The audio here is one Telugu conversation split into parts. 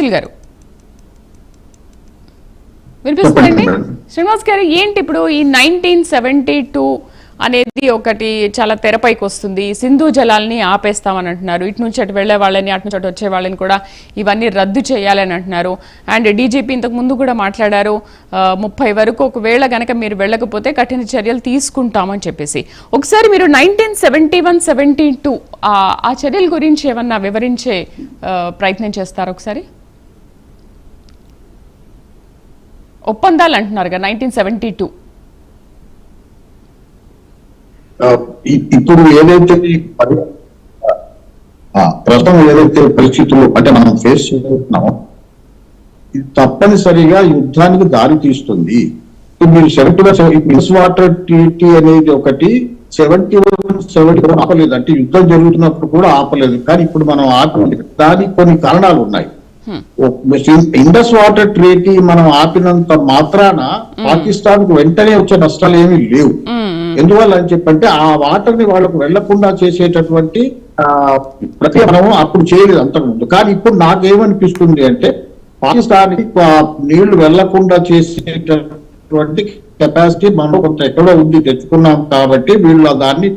ఫాసిల్ గారు. వినిపిస్తుందండి. శ్రీనివాస్ గారు ఏంటి ఇప్పుడు ఈ నైన్టీన్ సెవెంటీ టూ అనేది ఒకటి చాలా తెరపైకి వస్తుంది. సింధు జలాల్ని ఆపేస్తామని అంటున్నారు. ఇటు నుంచి అటు వెళ్ళే వాళ్ళని అటు నుంచి అటు వచ్చే వాళ్ళని కూడా ఇవన్నీ రద్దు చేయాలని అంటున్నారు. అండ్ డీజీపీ ఇంతకు ముందు కూడా మాట్లాడారు ముప్పై వరకు ఒకవేళ గనక మీరు వెళ్ళకపోతే కఠిన చర్యలు తీసుకుంటామని చెప్పేసి. ఒకసారి మీరు nineteen seventy one seventy two ఆ చర్యల గురించి ఏమన్నా వివరించే ప్రయత్నం చేస్తారా ఒకసారి? ఒప్పందాలు అంటున్నారు కదా నైన్టీన్ సెవెంటీ టూ. ఇప్పుడు ఏదైతే ప్రస్తుతం ఏదైతే పరిస్థితులు అంటే మనం ఫేస్ చేస్తున్నామో ఇది తప్పనిసరిగా యుద్ధానికి దారి తీస్తుంది. ఇప్పుడు మీరు సెవెంటీ వన్ వాటర్ ట్రీటీ అనేది ఒకటి సెవెంటీ వన్ సెవెంటీ వన్ ఆపలేదు అంటే యుద్ధం జరుగుతున్నప్పుడు కూడా ఆపలేదు. కానీ ఇప్పుడు మనం ఆపలేదు. దానికి కొన్ని కారణాలు ఉన్నాయి. ఇండస్ వాటర్ ట్రీటీ మనం ఆపినంత మాత్రాన పాకిస్తాన్కు వెంటనే వచ్చే నష్టాలు ఏమీ లేవు ఎందువల్ల అని చెప్పంటే ఆ వాటర్ని వాళ్ళకు వెళ్ళకుండా చేసేటటువంటి ఆ, ప్రక్రియ మనం అప్పుడు చేయలేదు అంతకుముందు. కానీ ఇప్పుడు నాకేమనిపిస్తుంది అంటే పాకిస్తాన్ నీళ్ళు వెళ్ళకుండా చేసేటటువంటి కెపాసిటీ మనం కొంత ఎక్కడో ఉంది తెచ్చుకున్నాం కాబట్టి వీళ్ళు దాన్ని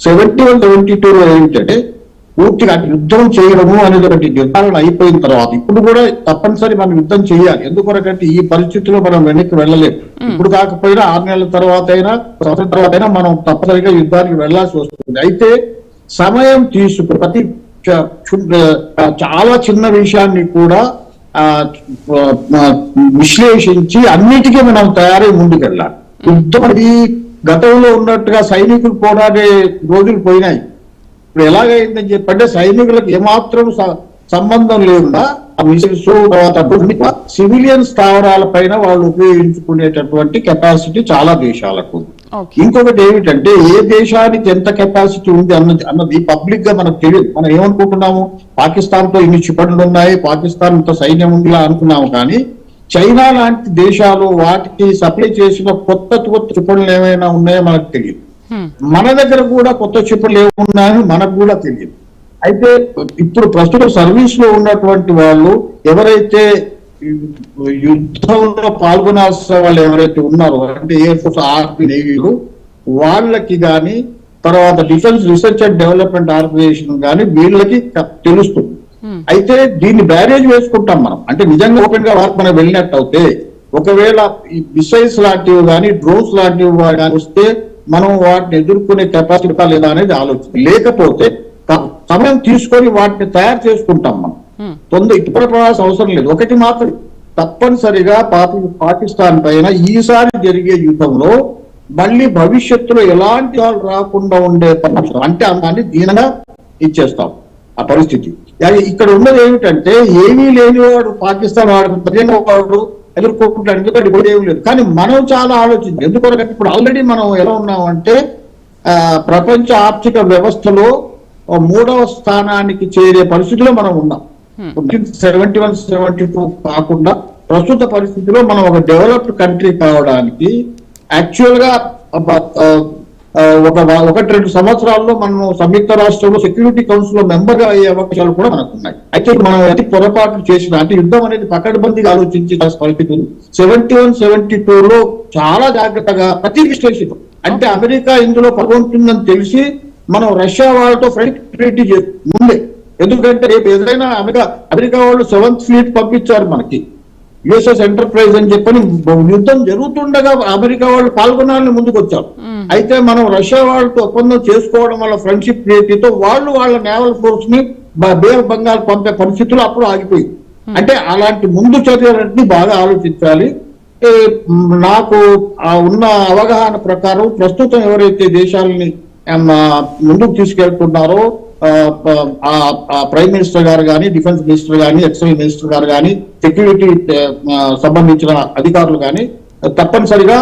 సెవెంటీ వన్ సెవెంటీ టూ లో ఏమిటంటే పూర్తిగా యుద్ధం చేయడము అనేది ఒకటి నిర్ధారణ అయిపోయిన తర్వాత ఇప్పుడు కూడా తప్పనిసరి మనం యుద్ధం చేయాలి. ఎందుకొరకంటే ఈ పరిస్థితిలో మనం వెనక్కి వెళ్ళలేము. ఇప్పుడు కాకపోయినా ఆరు నెలల తర్వాత అయినా సంవత్సరం తర్వాత అయినా మనం తప్పనిసరిగా యుద్ధానికి వెళ్ళాల్సి వస్తుంది. అయితే సమయం తీసుకు ప్రతి చాలా చిన్న విషయాన్ని కూడా విశ్లేషించి అన్నిటికీ మనం తయారై ముందుకెళ్ళాలి. యుద్ధం గతంలో ఉన్నట్టుగా సైనికులు పోరాడే రోజులు పోయినాయి. ఇప్పుడు ఎలాగైందని చెప్పంటే సైనికులకు ఏమాత్రం సంబంధం లేకుండా ఆ మిసైల్స్ తర్వాత సివిలియన్ స్థావరాల పైన వాళ్ళు ఉపయోగించుకునేటటువంటి కెపాసిటీ చాలా దేశాలకు ఇంకొకటి ఏమిటంటే ఏ దేశానికి ఎంత కెపాసిటీ ఉంది అన్నది అన్నది పబ్లిక్గా మనకు తెలియదు. మనం ఏమనుకుంటున్నాము? పాకిస్తాన్తో ఇన్ని క్షిపణులు ఉన్నాయి పాకిస్తాన్ ఇంత సైన్యం ఉందిలా అనుకున్నాము కానీ చైనా లాంటి దేశాలు వాటికి సప్లై చేసిన కొత్త కొత్త క్షిపణులు ఏమైనా ఉన్నాయో మనకు తెలియదు. మన దగ్గర కూడా కొత్త క్షిపణులు ఏమున్నాయని మనకు కూడా తెలియదు. అయితే ఇప్పుడు ప్రస్తుతం సర్వీస్లో ఉన్నటువంటి వాళ్ళు ఎవరైతే యుద్ధంలో పాల్గొనాల్సిన వాళ్ళు ఎవరైతే ఉన్నారో అంటే ఎయిర్ ఫోర్స్ ఆర్మీ నేవీలు వాళ్ళకి గాని తర్వాత defence research and development organisation గాని వీళ్ళకి తెలుస్తుంది. అయితే దీన్ని బ్యారేజ్ వేసుకుంటాం మనం. అంటే నిజంగా ఓపెన్గా వారికి మనం వెళ్ళినట్టు అయితే ఒకవేళ ఈ మిసైల్స్ లాంటివి కానీ డ్రోన్స్ లాంటివి కానీ వస్తే మనం వాటిని ఎదుర్కొనే కెపాసిటీ లేదా అనేది ఆలోచన. లేకపోతే సమయం తీసుకొని వాటిని తయారు చేసుకుంటాం మనం. తొందర ఇప్పుడు పడాల్సిన అవసరం లేదు. ఒకటి మాత్రం తప్పనిసరిగా పాకి పాకిస్తాన్ పైన ఈసారి జరిగే యుద్ధంలో మళ్ళీ భవిష్యత్తులో ఎలాంటి వాళ్ళు రాకుండా ఉండే పరిస్థితి అంటే దాన్ని దీనంగా ఇచ్చేస్తాం ఆ పరిస్థితి. ఇక్కడ ఉన్నది ఏమిటంటే ఏమీ లేనివాడు పాకిస్తాన్ వాడు వాడు ఎదుర్కోకుంటాడు ఎందుకంటే ఇప్పుడు ఏమీ లేదు. కానీ మనం చాలా ఆలోచించాం. ఎందుకంటే ఇప్పుడు ఆల్రెడీ మనం ఎలా ఉన్నామంటే ప్రపంచ ఆర్థిక వ్యవస్థలో మూడవ స్థానానికి చేరే పరిస్థితిలో మనం ఉన్నాం. సెవెంటీ వన్ సెవెంటీ టూ కాకుండా ప్రస్తుత పరిస్థితిలో మనం ఒక డెవలప్డ్ కంట్రీ కావడానికి యాక్చువల్గా ఒక ఒకటి రెండు సంవత్సరాల్లో మనం సంయుక్త రాష్ట్రంలో సెక్యూరిటీ కౌన్సిల్లో మెంబర్గా అయ్యే అవకాశాలు కూడా మనకు ఉన్నాయి అయితే మనం అతి పొరపాట్లు చేసిన అంటే యుద్ధం అనేది పకడ్బందీగా ఆలోచించి పరిస్థితి సెవెంటీ వన్ సెవెంటీ టూ లో చాలా జాగ్రత్తగా ప్రతి విశ్లేషితం. అంటే అమెరికా ఇందులో పాల్గొంటుందని తెలిసి మనం రష్యా వాళ్ళతో ఫ్రెండ్ ట్రీటీ ముందే. ఎందుకంటే రేపు ఏదైనా అమెరికా అమెరికా వాళ్ళు సెవెంత్ ఫ్లీట్ పంపించారు మనకి. యుఎస్ఎస్ ఎంటర్ప్రైజ్ అని చెప్పని యుద్ధం జరుగుతుండగా అమెరికా వాళ్ళు పాల్గొనాలని ముందుకు వచ్చారు అయితే మనం రష్యా వాళ్ళతో ఒప్పందం చేసుకోవడం వల్ల ఫ్రెండ్షిప్ ట్రీటీతో వాళ్ళు వాళ్ళ నేవల్ ఫోర్స్ని బ- బే ఆఫ్ బెంగాల్ పంపే పరిస్థితులు అప్పుడు ఆగిపోయింది అంటే అలాంటి ముందు చర్యలన్నీ బాగా ఆలోచించాలి. నాకు ఉన్న అవగాహన ప్రకారం ప్రస్తుతం ఎవరైతే దేశాలని ముందుకు తీసుకెళ్తున్నారో ప్రైమ్ మినిస్టర్ గారు కానీ డిఫెన్స్ మినిస్టర్ కానీ ఎక్సైజ్ మినిస్టర్ గారు కానీ సెక్యూరిటీ సంబంధించిన అధికారులు కానీ తప్పనిసరిగా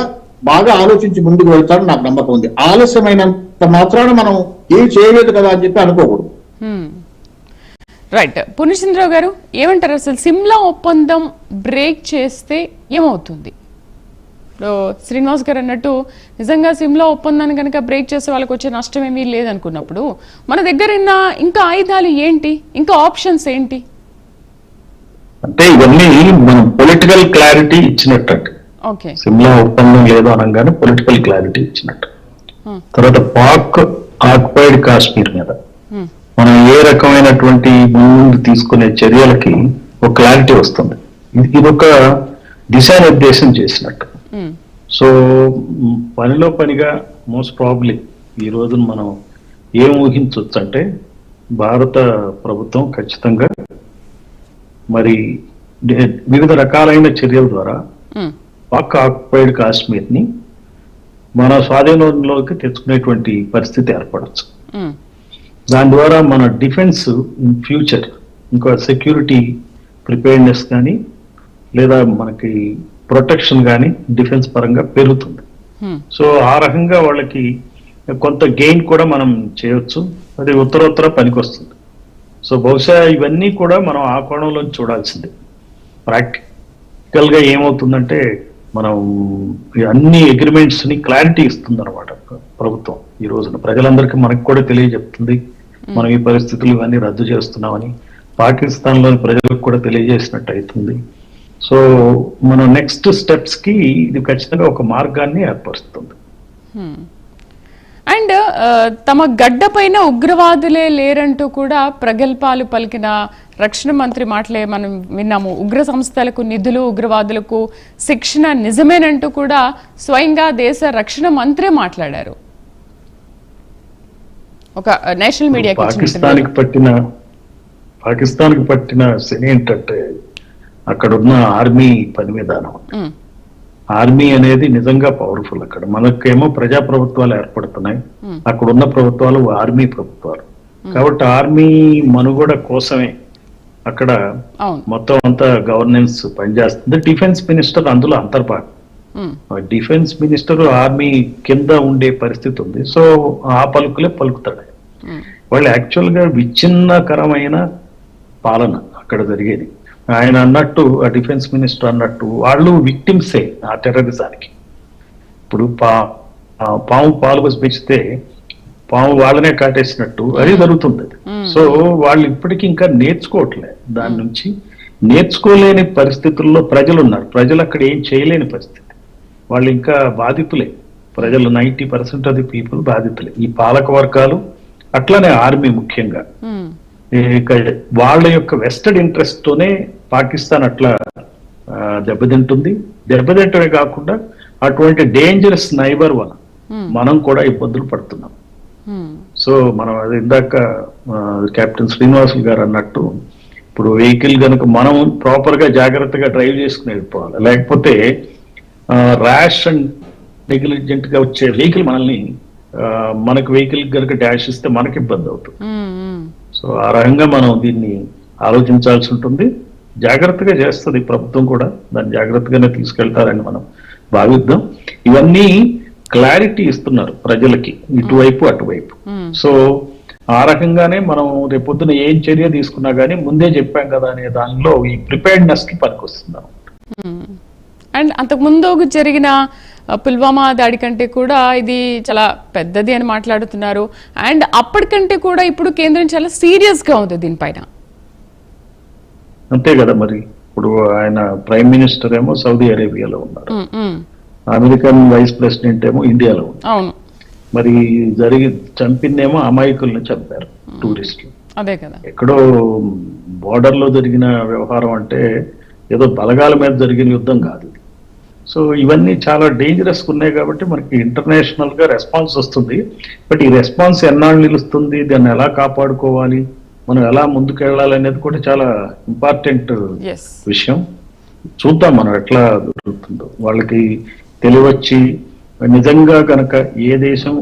బాగా ఆలోచించి ముందుకు వెళ్తారని నాకు నమ్మకం ఉంది. ఆలస్యమైనంత మాత్రాన మనం ఏం చేయలేదు కదా అని చెప్పి అనుకోకూడదు. రైట్. పునీశ్చంద్రరావు గారు ఏమంటారు? అసలు సిమ్లా ఒప్పందం బ్రేక్ చేస్తే ఏమవుతుంది? శ్రీనివాస్ గారు అన్నట్టు నిజంగా సిమ్లా ఒప్పందాన్ని కనుక బ్రేక్ చేసే వాళ్ళకి వచ్చే నష్టం ఏమీ లేదనుకున్నప్పుడు మన దగ్గర ఉన్న ఇంకా ఆయుధాలు ఏంటి ఇంకా ఆప్షన్స్ ఏంటి అంటే ఇవన్నీ మనం పొలిటికల్ క్లారిటీ ఇచ్చినట్టు. ఓకే సిమ్లా ఒప్పందం లేదు అనగానే పొలిటికల్ క్లారిటీ ఇచ్చినట్టు Hmm. తర్వాత పాక్ ఆక్యుపైడ్ కాశ్మీర్ మీద Hmm. మనం ఏ రకమైనటువంటి ముందు తీసుకునే చర్యలకి ఒక క్లారిటీ వస్తుంది ఇది- ఇదొక దిశానిర్దేశం చేసినట్టు. సో పనిలో పనిగా మోస్ట్ ప్రాబ్లీ ఈ రోజున మనం ఏం ఊహించవచ్చు అంటే భారత ప్రభుత్వం ఖచ్చితంగా మరి వివిధ రకాలైన చర్యల ద్వారా Hmm. పాక్ ఆక్యుపైడ్ కాశ్మీర్ని మన స్వాధీనంలోకి తెచ్చుకునేటువంటి పరిస్థితి ఏర్పడచ్చు. దాని ద్వారా మన డిఫెన్స్ ఇన్ ఫ్యూచర్ ఇంకా సెక్యూరిటీ ప్రిపేర్నెస్ కానీ లేదా మనకి ప్రొటెక్షన్ కానీ డిఫెన్స్ పరంగా పెరుగుతుంది. Hmm. సో ఆ రకంగా వాళ్ళకి కొంత గెయిన్ కూడా మనం చేయొచ్చు. అది ఉత్తరోత్తర పనికొస్తుంది. సో బహుశా ఇవన్నీ కూడా మనం ఆ కోణంలో చూడాల్సిందే. ప్రాక్టికల్గా ఏమవుతుందంటే మనం అన్ని అగ్రిమెంట్స్ని క్లారిటీ ఇస్తుంది అనమాట ప్రభుత్వం ఈ రోజున. ప్రజలందరికీ మనకు కూడా తెలియజెప్తుంది. మనం ఈ పరిస్థితులు ఇవన్నీ రద్దు చేస్తున్నామని. పాకిస్తాన్లోని ప్రజలకు కూడా తెలియజేసినట్టు అవుతుంది. సో మనం నెక్స్ట్ స్టెప్స్కి ఇది ఖచ్చితంగా ఒక మార్గాన్ని ఏర్పరుస్తుంది. అండ్ ఆ, తమ గడ్డ పైన ఉగ్రవాదులే లేరంటూ కూడా ప్రగల్భాలు పలికిన రక్షణ మంత్రి మాటలే మనం విన్నాము. ఉగ్ర సంస్థలకు నిధులు ఉగ్రవాదులకు శిక్షణ నిజమేనంటూ కూడా స్వయంగా దేశ రక్షణ మంత్రే మాట్లాడారు. ఒక నేషనల్ మీడియాకి ఇచ్చిన పాకిస్తాన్కి interview. పట్టిన పాకిస్తాన్కి పట్టిన శని ఏంటంటే అక్కడ ఉన్న ఆర్మీ పని విధానం ఆర్మీ అనేది నిజంగా పవర్ఫుల్ అక్కడ. మనకేమో ప్రజా ప్రభుత్వాలు ఏర్పడుతున్నాయి. అక్కడ ఉన్న ప్రభుత్వాలు ఆర్మీ ప్రభుత్వాలు. కాబట్టి ఆర్మీ మనుగడ కోసమే అక్కడ మొత్తం అంతా గవర్నెన్స్ పనిచేస్తుంది. డిఫెన్స్ మినిస్టర్ అందులో అంతర్భాగం. డిఫెన్స్ మినిస్టర్ ఆర్మీ కింద ఉండే పరిస్థితి ఉంది. సో ఆ పలుకులే పలుకుతాడు. వాళ్ళు యాక్చువల్గా విచ్ఛిన్నకరమైన పాలన అక్కడ జరిగేది. ఆయన అన్నట్టు ఆ డిఫెన్స్ మినిస్టర్ అన్నట్టు వాళ్ళు విక్టిమ్సే ఆ టెర్రరిజానికి. ఇప్పుడు పా పాము పాలు పోసి పెంచితే పాము వాళ్ళనే కాటేసినట్టు అది జరుగుతుంది. సో వాళ్ళు ఇప్పటికీ ఇంకా నేర్చుకోవట్లే. దాని నుంచి నేర్చుకోలేని పరిస్థితుల్లో ప్రజలు ఉన్నారు ప్రజలు అక్కడ ఏం చేయలేని పరిస్థితి. వాళ్ళు ఇంకా బాధితులే. ప్రజలు ninety percent of the people బాధితులే. ఈ పాలక వర్గాలు అట్లానే ఆర్మీ ముఖ్యంగా. వాళ్ళ యొక్క వెస్టెడ్ ఇంట్రెస్ట్ తోనే పాకిస్తాన్ అట్లా దెబ్బతింటుంది. దెబ్బతింటమే కాకుండా అటువంటి డేంజరస్ నైబర్ వల్ల ఉమ్, మనం కూడా ఇబ్బందులు పడుతున్నాం. సో మనం అది ఇందాక కెప్టెన్ శ్రీనివాసులు గారు అన్నట్టు ఇప్పుడు వెహికల్ కనుక మనం ప్రాపర్గా జాగ్రత్తగా డ్రైవ్ చేసుకుని వెళ్ళిపోవాలి. లేకపోతే ర్యాష్ అండ్ నెగ్లిజెంట్గా వచ్చే వెహికల్ మనల్ని మనకు వెహికల్ కనుక డాష్ ఇస్తే మనకి ఇబ్బంది అవుతుంది. ఉమ్. సో ఆ రకంగా మనం దీన్ని ఆలోచించాల్సి ఉంటుంది. జాగ్రత్తగా చేస్తుంది ప్రభుత్వం కూడా. దాన్ని జాగ్రత్తగానే తీసుకెళ్తారని మనం భావిద్దాం. ఇవన్నీ క్లారిటీ ఇస్తున్నారు ప్రజలకి ఇటువైపు అటువైపు. సో ఆ రకంగానే మనం రేపొద్దున ఏం చర్య తీసుకున్నా గానీ ముందే చెప్పాం కదా అనే దానిలో ఈ ప్రిపేర్డ్నెస్కి పనికొస్తున్నాం అండ్ అంతకు ముందు జరిగిన పుల్వామా దాడి కంటే కూడా ఇది చాలా పెద్దది అని మాట్లాడుతున్నారు. అండ్ అప్పటికంటే కూడా ఇప్పుడు కేంద్రం చాలా సీరియస్గా ఉంది దీనిపైన. అంతే కదా మరి. ఇప్పుడు ఆయన ప్రైమ్ మినిస్టర్ ఏమో సౌదీ అరేబియాలో ఉన్నారు. అమెరికన్ వైస్ ప్రెసిడెంట్ ఏమో ఇండియాలో ఉన్నారు. అవును. మరి జరిగి చంపిందేమో అమాయకుల్ని చంపారు టూరిస్టులు. అదే కదా. ఎక్కడో border లో జరిగిన వ్యవహారం అంటే ఏదో బలగాల మీద జరిగిన యుద్ధం కాదు ఇది. సో ఇవన్నీ చాలా డేంజరస్ ఉన్నాయి కాబట్టి మనకి ఇంటర్నేషనల్గా రెస్పాన్స్ వస్తుంది. బట్ ఈ రెస్పాన్స్ ఎన్నాళ్ళు నిలుస్తుంది? దాన్ని ఎలా కాపాడుకోవాలి? మనం ఎలా ముందుకెళ్ళాలి అనేది కూడా చాలా ఇంపార్టెంట్ విషయం. చూద్దాం మనం ఎట్లా దొరుకుతుందో వాళ్ళకి తెలివచ్చి నిజంగా కనుక ఏ దేశం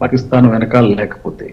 పాకిస్తాన్ వెనకాల లేకపోతే